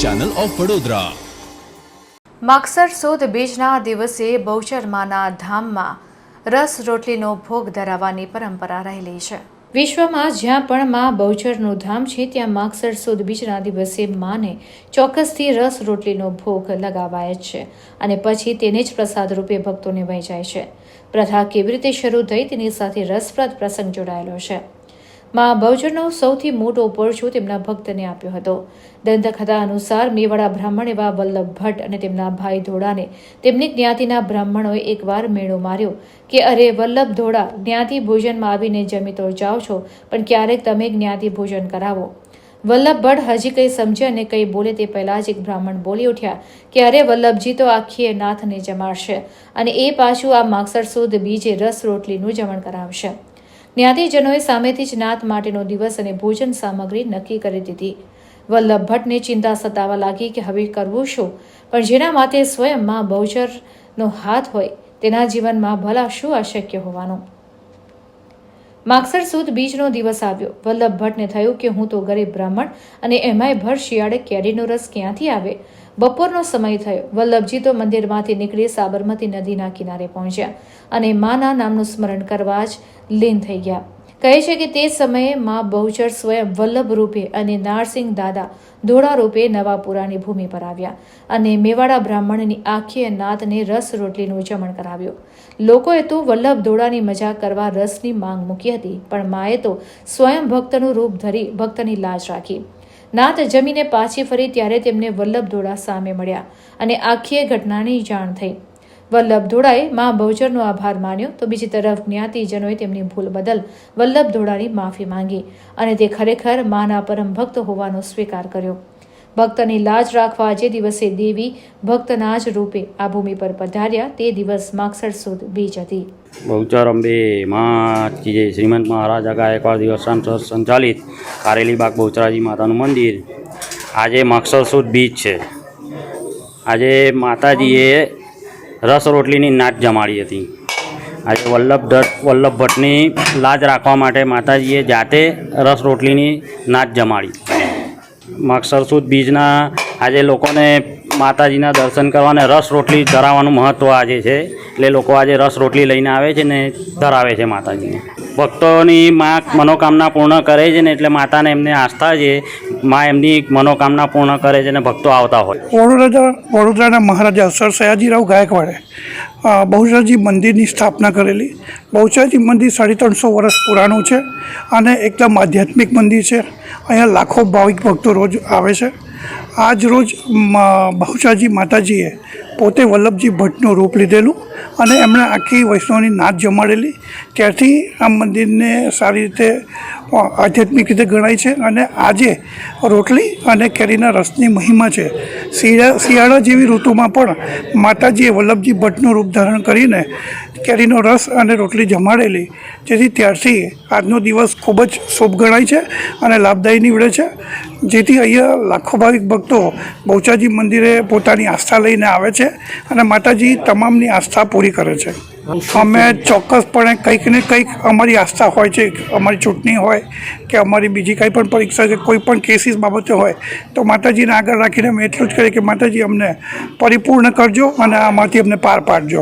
Channel of Vadodara માગસર સુદ બીજના દિવસે બહુચરમાના ધામમાં રસ રોટલીનો ભોગ ધરાવવાની પરંપરા રહેલી છે. વિશ્વમાં જ્યાં પણ માં બહુચરનું ધામ છે, ત્યાં માગસર સુદ બીજના દિવસે માને ચોક્કસથી રસ રોટલીનો ભોગ લગાવાય છે અને પછી તેને જ પ્રસાદ રૂપે ભક્તોને વહેંચાય છે. પ્રથા કેવી રીતે શરૂ થઈ તેની સાથે રસપ્રદ પ્રસંગ જોડાયેલો છે. માં બહુજનનો સૌથી મોટો પરછો તેમના ભક્તને આપ્યો હતો. દંતકથા અનુસાર મેવાડા બ્રાહ્મણ એવા વલ્લભ ભટ્ટ અને તેમના ભાઈ ધોળાને તેમની જ્ઞાતિના બ્રાહ્મણોએ એકવાર મેળો માર્યો કે, અરે વલ્લભ ધોળા, જ્ઞાતિ ભોજનમાં આવીને જમી તો જાઓ છો, પણ ક્યારેક તમે જ્ઞાતિ ભોજન કરાવો. વલ્લભ ભટ્ટ હજી કંઈ સમજે અને કંઈ બોલે તે પહેલાં જ એક બ્રાહ્મણ બોલી ઉઠ્યા કે, અરે વલ્લભજી, તો આખીએ નાથને જમાડશે અને એ પાછું આ માગસર સુદ બીજે રસ રોટલીનું જમણ કરાવશે. જ્ઞાતિજનોએ સામેથી જ નાત માટેનો દિવસ અને ભોજન સામગ્રી નક્કી કરી દીધી. વલ્લભ ભટ્ટને ચિંતા સતાવા લાગી કે હવે કરવું શું? પણ જેના માટે સ્વયં માં બહુચરનો હાથ હોય, તેના જીવનમાં ભલા શું અશક્ય હોવાનું? માગસર સુદ બીજનો દિવસ આવ્યો. વલ્લભ ભટ્ટને થયું કે હું તો ગરીબ બ્રાહ્મણ અને એમાંય ભર શિયાળે કેરીનો રસ ક્યાંથી આવે? બપોરનો સમય થયો. વલ્લભજી તો મંદિરમાંથી નીકળી સાબરમતી નદીના કિનારે પહોંચ્યા અને માના નામનું સ્મરણ કરવા જ લીન થઈ ગયા. કહે છે કે તે સમયે મા બહુચર સ્વયં વલ્લભ રૂપે અને નારસિંહ દાદા ધોળા રૂપે નવાપુરાની ભૂમિ પર આવ્યા અને મેવાડા બ્રાહ્મણની આખીએ નાતને રસ રોટલીનું જમણ કરાવ્યું. લોકોએ તો વલ્લભ ધોળાની મજા કરવા રસની માંગ મૂકી હતી, પણ માએ તો સ્વયં ભક્તનું રૂપ ધરી ભક્તની લાજ રાખી. નાત જમીને પાછી ફરી ત્યારે તેમને વલ્લભ ધોળા સામે મળ્યા અને આખીએ ઘટનાની જાણ થઈ. વલ્લભ ધોળાએ મા બહુચરનો આભાર માન્યો. તો બીજી તરફ જ્ઞાતિજનોએ તેમની ભૂલ બદલ વલ્લભ ધોળાની માફી માંગી અને તે ખરેખર માના પરમ ભક્ત હોવાનો સ્વીકાર કર્યો. ભક્તની લાજ રાખવા જે દિવસે દેવી ભક્તના જ રૂપે આ ભૂમિ પર પધાર્યા, તે દિવસ માગસર સુદ બીજ હતી. બહુચર અંબે માં જે શ્રીમંત મહારાજા ગાયકવાડ દિવસ સંચાલિત કારેલીબાગ બહુચરાજી માતાનું મંદિર. આજે મક્ષર સુદ બીજ છે. આજે માતાજીએ રસ રોટલીની નાચ જમાડી હતી. આજે વલ્લભ ભટ્ટ વલ્લભ ભટ્ટની લાજ રાખવા માટે માતાજીએ જાતે રસ રોટલીની નાચ જમાડી. મક્ષર સુદ બીજના આજે લોકોને માતાજીના દર્શન કરવા અને રસ રોટલી ધરાવવાનું મહત્ત્વ આજે છે. એટલે લોકો આજે રસ રોટલી લઈને આવે છે ને ધરાવે છે માતાજીને. ભક્તોની માં મનોકામના પૂર્ણ કરે છે ને એટલે માતાને એમને આસ્થા છે, માં એમની મનોકામના પૂર્ણ કરે છે ને ભક્તો આવતા હોય. વડોદરા વડોદરાના મહારાજા સર સયાજીરાવ ગાયકવાડે બહુચરાજી મંદિરની સ્થાપના કરેલી. બહુચરાજી મંદિર સાડી ત્રણસો વર્ષ પુરાણું છે અને એકદમ આધ્યાત્મિક મંદિર છે. અહીંયા લાખો ભાવિક ભક્તો રોજ આવે છે. આજ રોજ બહુચરાજી માતાજીએ પોતે વલ્લભજી ભટ્ટનું રૂપ લીધેલું અને એમણે આખી વૈષ્ણવની નાચ જમાડેલી. ત્યારથી આ મંદિરને સારી રીતે આધ્યાત્મિક રીતે ગણાય છે અને આજે રોટલી અને કેરીના રસની મહિમા છે. શિયાળા શિયાળા જેવી ઋતુમાં પણ માતાજીએ વલ્લભજી ભટ્ટનું રૂપ ધારણ કરીને કેરીનો રસ અને રોટલી જમાડેલી. જેથી ત્યારથી આજનો દિવસ ખૂબ જ શુભ ગણાય છે અને લાભદાયી નીવડે છે. જેથી અહીંયા લાખો ભાવિક ભક્તો બહુચાજી મંદિરે પોતાની આસ્થા લઈને આવે છે અને માતાજી તમામની આસ્થા પૂરી કરે છે. અમે ચોક્કસપણે કંઈક ને કંઈક અમારી આસ્થા હોય છે, અમારી ચૂંટણી હોય કે અમારી બીજી કંઈ પણ પરીક્ષા કે કોઈ પણ કેસીસ બાબતે હોય, તો માતાજીને આગળ રાખીને અમે એટલું જ કરીએ કે માતાજી અમને પરિપૂર્ણ કરજો અને આમાંથી અમને પાર પાડજો.